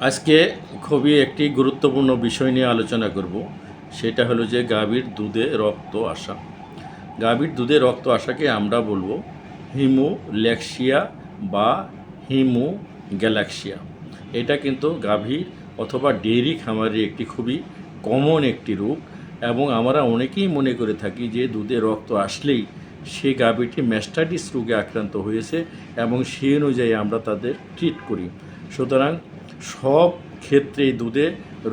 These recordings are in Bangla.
আজকে খুবই একটি গুরুত্বপূর্ণ বিষয় নিয়ে আলোচনা করব। সেটা হলো যে গাভীর দুধে রক্ত আসা। গাভীর দুধে রক্ত আসাকে আমরা বলব হিমোল্যাক্সিয়া বা হিমো গ্যালাক্সিয়া এটা কিন্তু গাভীর অথবা ডেইরি খামারের একটি খুবই কমন একটি রোগ এবং আমরা অনেকেই মনে করে থাকি যে দুধে রক্ত আসলেই সে গাভীটি ম্যাস্টাডিস রোগে আক্রান্ত হয়েছে এবং সেই অনুযায়ী আমরা তাদের ট্রিট করি। সুতরাং সব ক্ষেত্রেই দুধে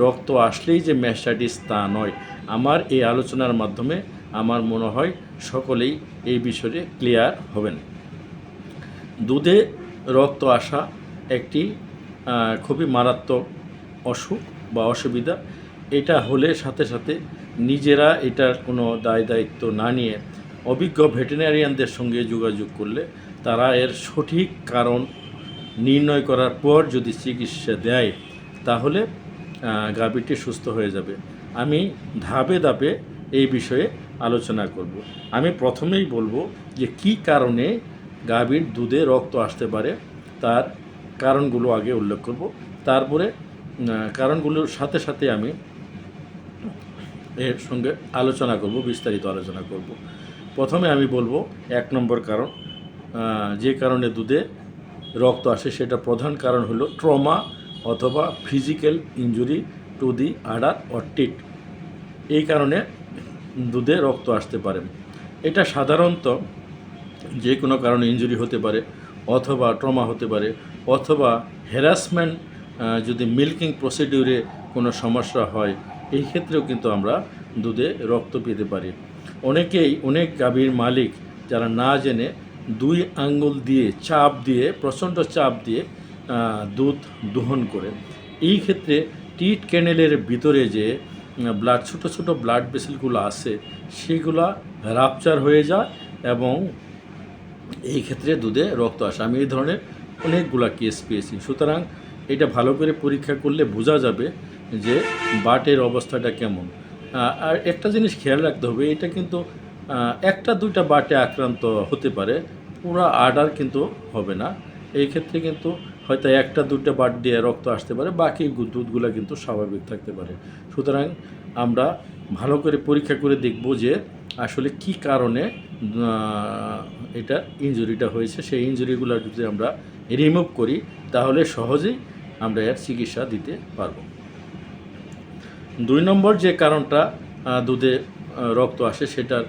রক্ত আসলেই যে ম্যাস্টাডিস তা নয়। আমার এই আলোচনার মাধ্যমে আমার মনে হয় সকলেই এই বিষয়ে ক্লিয়ার হবেন। দুধে রক্ত আসা একটি খুবই মারাত্মক অসুখ বা অসুবিধা। এটা হলে সাথে সাথে নিজেরা এটার কোনো দায় দায়িত্ব না নিয়ে অভিজ্ঞ ভেটেরিনারিয়ানদের সঙ্গে যোগাযোগ করলে তারা এর সঠিক কারণ নির্ণয় করার পর যদি চিকিৎসা দেয়, তাহলে গাভীটি সুস্থ হয়ে যাবে। আমি ধাপে ধাপে এই বিষয়ে আলোচনা করব। আমি প্রথমেই বলব যে কি কারণে গাভীর দুধে রক্ত আসতে পারে, তার কারণগুলো আগে উল্লেখ করব। তারপরে কারণগুলোর সাথে সাথে আমি এর সঙ্গে আলোচনা করব, বিস্তারিত আলোচনা করব। প্রথমে আমি বলব এক নম্বর কারণ যে কারণে দুধে রক্ত আসে, সেটা প্রধান কারণ হলো ট্রমা অথবা physical injury to the udder or teat. এই কারণে দুধে রক্ত আসতে পারে। এটা সাধারণত যে কোনো কারণে ইনজুরি হতে পারে অথবা ট্রমা হতে পারে অথবা হ্যারাসমেন্ট যদি মিল্কিং প্রসিডিউরে কোনো সমস্যা হয়, এই ক্ষেত্রেও কিন্তু আমরা দুধে রক্ত পেতে পারি। অনেকেই, অনেক গাভীর মালিক যারা না জেনে দুই আঙ্গুল দিয়ে চাপ দিয়ে, প্রচণ্ড চাপ দিয়ে দুধ দহন করে। এই ক্ষেত্রে টিট ক্যানেলের ভিতরে যে ব্লাড ছোট ছোট ব্লাড ভেসেলগুলো আছে, সেগুলা রাপচার হয়ে যায় এবং এই ক্ষেত্রে দুধে রক্ত আসে। আমি এই ধরনের অনেকগুলা কেস পেয়েছি। সুতরাং এটা ভালো করে পরীক্ষা করলে বোঝা যাবে যে বাটের অবস্থাটা কেমন। আর একটা জিনিস খেয়াল রাখতে হবে, এটা কিন্তু একটা দুইটা বাটে আক্রান্ত হতে পারে। পুরো আর্ডার কিন্তু হবে না। এই ক্ষেত্রে কিন্তু হয়তো একটা দুটো বাট দিয়ে রক্ত আসতে পারে, বাকি দুধগুলা কিন্তু স্বাভাবিক থাকতে পারে। সুতরাং আমরা ভালো করে পরীক্ষা করে দেখব যে আসলে কি কারণে এটা ইনজুরিটা হয়েছে। সেই ইনজুরিগুলো যদি আমরা রিমুভ করি, তাহলে সহজেই আমরা এর চিকিৎসা দিতে পারব। দুই নম্বর যে কারণটা দুধে রক্ত আসে, সেটার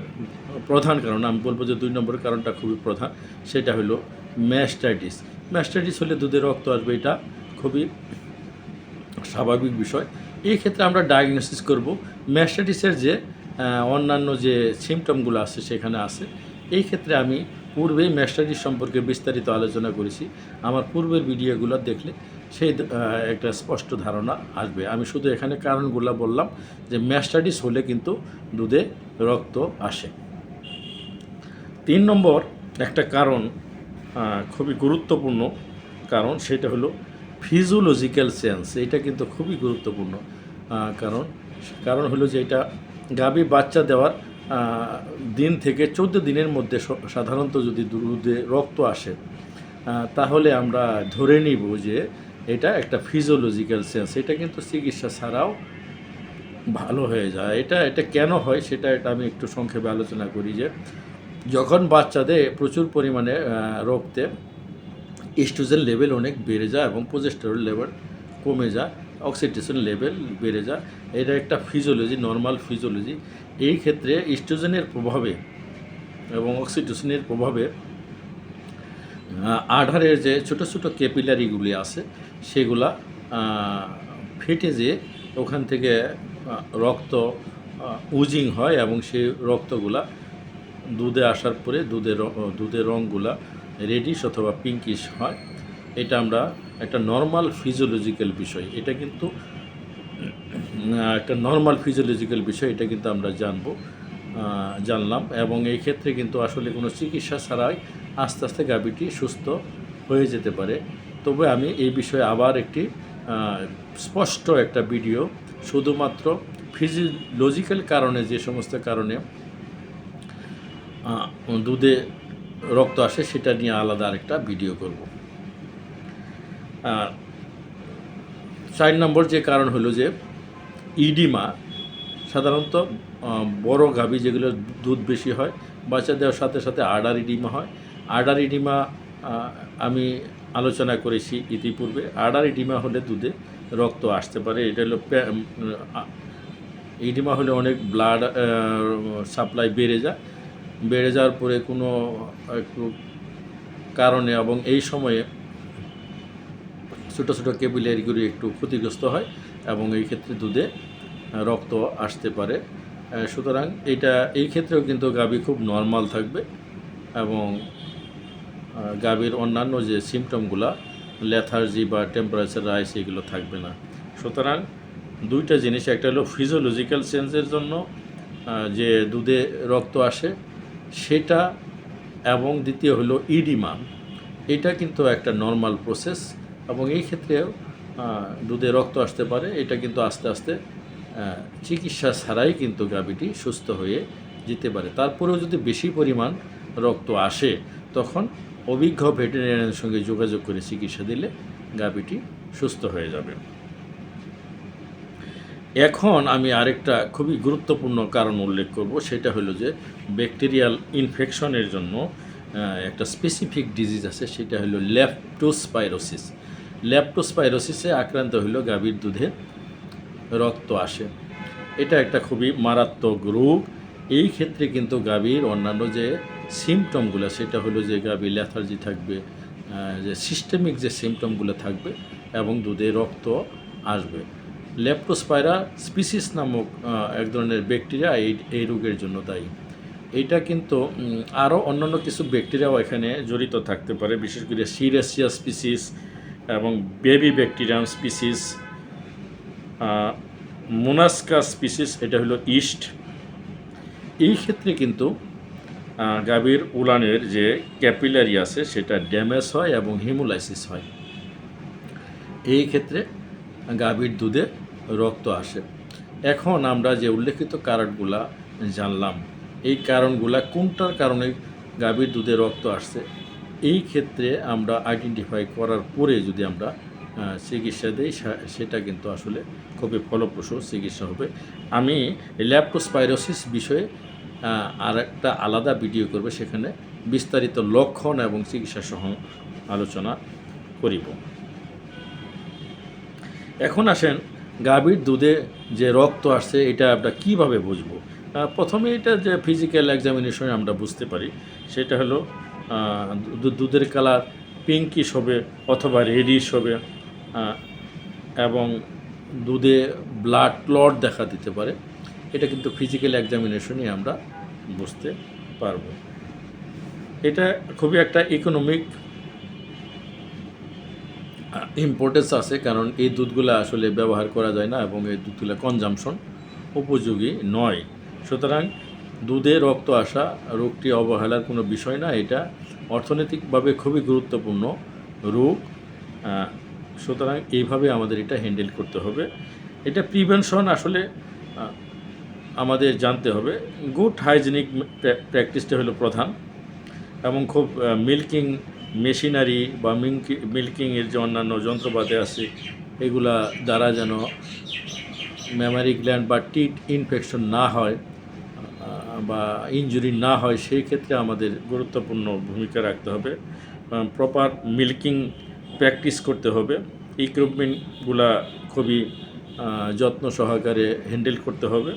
প্রধান কারণ, আমি বলব যে দুই নম্বর কারণটা খুবই প্রধান, সেটা হলো ম্যাস্টাইটিস। ম্যাস্টাইটিস হলে দুধে রক্ত আসবে, এটা খুবই স্বাভাবিক বিষয়। এই ক্ষেত্রে আমরা ডায়াগনোসিস করব, ম্যাস্টাইটিসের যে অন্যান্য যে সিমটমগুলো আছে সেখানে আছে, এই ক্ষেত্রে আমি পূর্বেই ম্যাস্টাইটিস সম্পর্কে বিস্তারিত আলোচনা করেছি। আমার পূর্বের ভিডিওগুলো দেখলে সেই একটা স্পষ্ট ধারণা আসবে। আমি শুধু এখানে কারণগুলো বললাম যে ম্যাস্টাইটিস হলে কিন্তু দুধে রক্ত আসে। তিন নম্বর একটা কারণ খুবই গুরুত্বপূর্ণ কারণ, সেটা হলো ফিজিওলজিক্যাল সেন্স এটা কিন্তু খুবই গুরুত্বপূর্ণ কারণ কারণ হলো যে এটা গাভী বাচ্চা দেওয়ার দিন থেকে চোদ্দ দিনের মধ্যে সাধারণত যদি দুধে রক্ত আসে তাহলে আমরা ধরে নিব যে এটা একটা ফিজিওলজিক্যাল সেন্স এটা কিন্তু চিকিৎসা ছাড়াও ভালো হয়ে যায়। এটা এটা কেন হয় সেটা এটা আমি একটু সংক্ষেপে আলোচনা করি যে যখন বাচ্চাদের প্রচুর পরিমাণে রক্তে ইস্ট্রোজেন লেভেল অনেক বেড়ে যায় এবং প্রোজেস্টেরন লেভেল কমে যায় অক্সিটেশন লেভেল বেড়ে যায়, এটা একটা ফিজিওলজি নর্মাল ফিজিওলজি এই ক্ষেত্রে ইস্ট্রোজেনের প্রভাবে এবং অক্সিটোসিনের প্রভাবে আধারের যে ছোট ছোট ক্যাপিলারিগুলি আছে, সেগুলা ফেটে যে ওখান থেকে রক্ত উজিং হয় এবং সেই রক্তগুলা দুধে আসার পরে দুধের দুধের রঙগুলা রেডিশ অথবা পিঙ্কিশ হয়। এটা আমরা একটা নর্মাল ফিজিওলজিক্যাল বিষয়, এটা কিন্তু একটা নর্মাল ফিজিওলজিক্যাল বিষয়, এটা কিন্তু আমরা জানব জানলাম এবং এই ক্ষেত্রে কিন্তু আসলে কোনো চিকিৎসা ছাড়াই আস্তে আস্তে গাভীটি সুস্থ হয়ে যেতে পারে। তবে আমি এই বিষয়ে আবার একটি স্পষ্ট একটা ভিডিও, শুধুমাত্র ফিজিওলজিক্যাল কারণে, যে সমস্ত কারণে দুধে রক্ত আসে, সেটা নিয়ে আলাদা আরেকটা ভিডিও করব। আর চার নম্বর যে কারণ হলো যে ইডিমা সাধারণত বড় গাভী যেগুলো দুধ বেশি হয়, বাচ্চা দেওয়ার সাথে সাথে আডার ইডিমা হয়। আডার ইডিমা আমি আলোচনা করেছি ইতিপূর্বে। আডার ইডিমা হলে দুধে রক্ত আসতে পারে। এটা হলো ইডিমা হলে অনেক ব্লাড সাপ্লাই বেড়ে যায়। বেড়ে যাওয়ার পরে কোনো একটু কারণে এবং এই সময়ে ছোটো ছোটো কেবিলারিগুলি একটু ক্ষতিগ্রস্ত হয় এবং এই ক্ষেত্রে দুধে রক্ত আসতে পারে। সুতরাং এটা, এই ক্ষেত্রেও কিন্তু গাভী খুব নর্মাল থাকবে এবং গাভীর অন্যান্য যে সিমটমগুলা লেথার্জি বা টেম্পারেচার রাইস এগুলো থাকবে না। সুতরাং দুইটা জিনিস, একটা হলো ফিজিওলজিক্যাল চেঞ্জের জন্য যে দুধে রক্ত আসে সেটা এবং দ্বিতীয় হলো ইডিমা এটা কিন্তু একটা নর্মাল প্রসেস এবং এই ক্ষেত্রেও দুধে রক্ত আসতে পারে। এটা কিন্তু আস্তে আস্তে চিকিৎসা ছাড়াই কিন্তু গাভীটি সুস্থ হয়ে যেতে পারে। তারপরেও যদি বেশি পরিমাণ রক্ত আসে, তখন অভিজ্ঞ ভেটেরিনারিয়ানের সঙ্গে যোগাযোগ করে চিকিৎসা দিলে গাভীটি সুস্থ হয়ে যাবে। এখন আমি আরেকটা খুবই গুরুত্বপূর্ণ কারণ উল্লেখ করব, সেটা হলো যে ব্যাকটেরিয়াল ইনফেকশনের জন্য একটা স্পেসিফিক ডিজিজ আছে, সেটা হলো ল্যাপটোস্পাইরোসিস। ল্যাপটোস্পাইরোসিসে আক্রান্ত হলো গাভীর দুধে রক্ত আসে। এটা একটা খুবই মারাত্মক রোগ। এই ক্ষেত্রে কিন্তু গাভীর অন্যান্য যে সিমটমগুলো, সেটা হলো যে গাভীর ল্যাথার্জি থাকবে যে সিস্টেমিক যে সিমটমগুলো থাকবে এবং দুধে রক্ত আসবে। লেপ্টোস্পাইরা স্পিসিস নামক এক ধরনের ব্যাকটেরিয়া এই এই রোগের জন্য দায়ী। এটা কিন্তু আরও অন্যান্য কিছু ব্যাকটেরিয়াও এখানে জড়িত থাকতে পারে, বিশেষ করে সিরেসিয়া স্পিসিস এবং বেবি ব্যাকটেরিয়াম স্পিসিস মোনাস্কা স্পিসিস এটা হলো ইস্ট এই ক্ষেত্রে কিন্তু গাভীর উলানের যে ক্যাপিলারি আছে, সেটা ড্যামেজ হয় এবং হিমোলাইসিস হয়। এই ক্ষেত্রে গাভীর দুধে রক্ত আসে। এখন আমরা যে উল্লেখিত কারণগুলা জানলাম, এই কারণগুলা কোনটার কারণে গাভীর দুধে রক্ত আসছে, এই ক্ষেত্রে আমরা আইডেন্টিফাই করার পরে যদি আমরা চিকিৎসা দিই সেটা কিন্তু আসলে খুবই ফলপ্রসূ চিকিৎসা হবে। আমি ল্যাপটোস্পাইরোসিস বিষয়ে আর একটা আলাদা ভিডিও করবে, সেখানে বিস্তারিত লক্ষণ এবং চিকিৎসা সহ আলোচনা করিব। এখন আসেন গাভীর দুধে যে রক্ত আসছে, এটা আমরা কীভাবে বুঝব? প্রথমে এটা যে ফিজিক্যাল এক্সামিনেশনে আমরা বুঝতে পারি, সেটা হলো দুধের কালার পিঙ্কিশ হবে অথবা রেডিশ হবে এবং দুধে ব্লাড ক্লট দেখা দিতে পারে। এটা কিন্তু ফিজিক্যাল এক্সামিনেশনই আমরা বুঝতে পারব। এটা খুবই একটা ইকোনমিক ইম্পর্টেন্স আছে, কারণ এই দুধগুলো আসলে ব্যবহার করা যায় না এবং এই দুধগুলো কনজামশন উপযোগী নয়। সুতরাং দুধে রক্ত আসা, রোগটি অবহেলার কোনো বিষয় না, এটা অর্থনৈতিকভাবে খুবই গুরুত্বপূর্ণ রোগ। সুতরাং এইভাবে আমাদের এটা হ্যান্ডেল করতে হবে। এটা প্রিভেনশন আসলে আমাদের জানতে হবে। গুড হাইজেনিক প্র্যাকটিসটা হলো প্রধান এবং খুব মিল্কিং মেশিনারি বা মিল্কিংয়ের যে অন্যান্য যন্ত্রপাতি আছে, এগুলা দ্বারা যেন মেমারি গ্ল্যান্ড বা টিট ইনফেকশন না হয় বা ইনজুরি না হয়, সেই ক্ষেত্রে আমাদের গুরুত্বপূর্ণ ভূমিকা রাখতে হবে। প্রপার মিল্কিং প্র্যাকটিস করতে হবে। ইকুইপমেন্টগুলা খুবই যত্ন সহকারে হ্যান্ডেল করতে হবে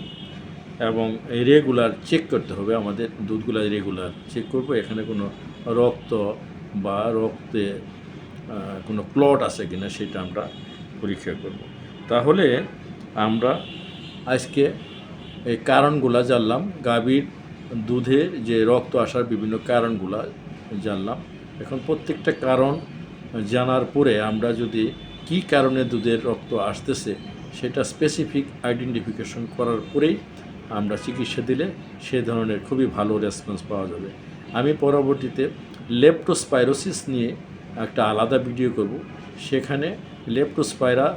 এবং রেগুলার চেক করতে হবে। আমাদের দুধগুলা রেগুলার চেক করব, এখানে কোনো রক্ত বা রক্তে কোনো ক্লট আছে কি না সেটা আমরা পরীক্ষা করব। তাহলে আমরা আজকে এই কারণগুলা জানলাম, গাভীর দুধে যে রক্ত আসার বিভিন্ন কারণগুলা জানলাম। এখন প্রত্যেকটা কারণ জানার পরে আমরা যদি কি কারণে দুধের রক্ত আসতেছে সেটা স্পেসিফিক আইডেন্টিফিকেশন করার পরেই আমরা চিকিৎসা দিলে সে ধরনের খুবই ভালো রেসপন্স পাওয়া যাবে। আমি পরবর্তীতে লেপ্টোস্পাইরোসিস নিয়ে একটা আলাদা ভিডিও করব। সেখানে লেপ্টোস্পাইরা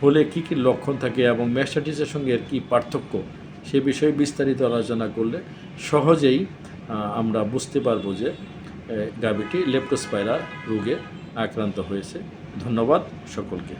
হলে কি কি লক্ষণ থাকে এবং ম্যাস্টাটিসের সঙ্গে এর কী পার্থক্য, সে বিষয়ে বিস্তারিত আলোচনা করলে সহজেই আমরা বুঝতে পারব যে গাভীটি লেপ্টোস্পাইরা রোগে আক্রান্ত হয়েছে। ধন্যবাদ সকলকে।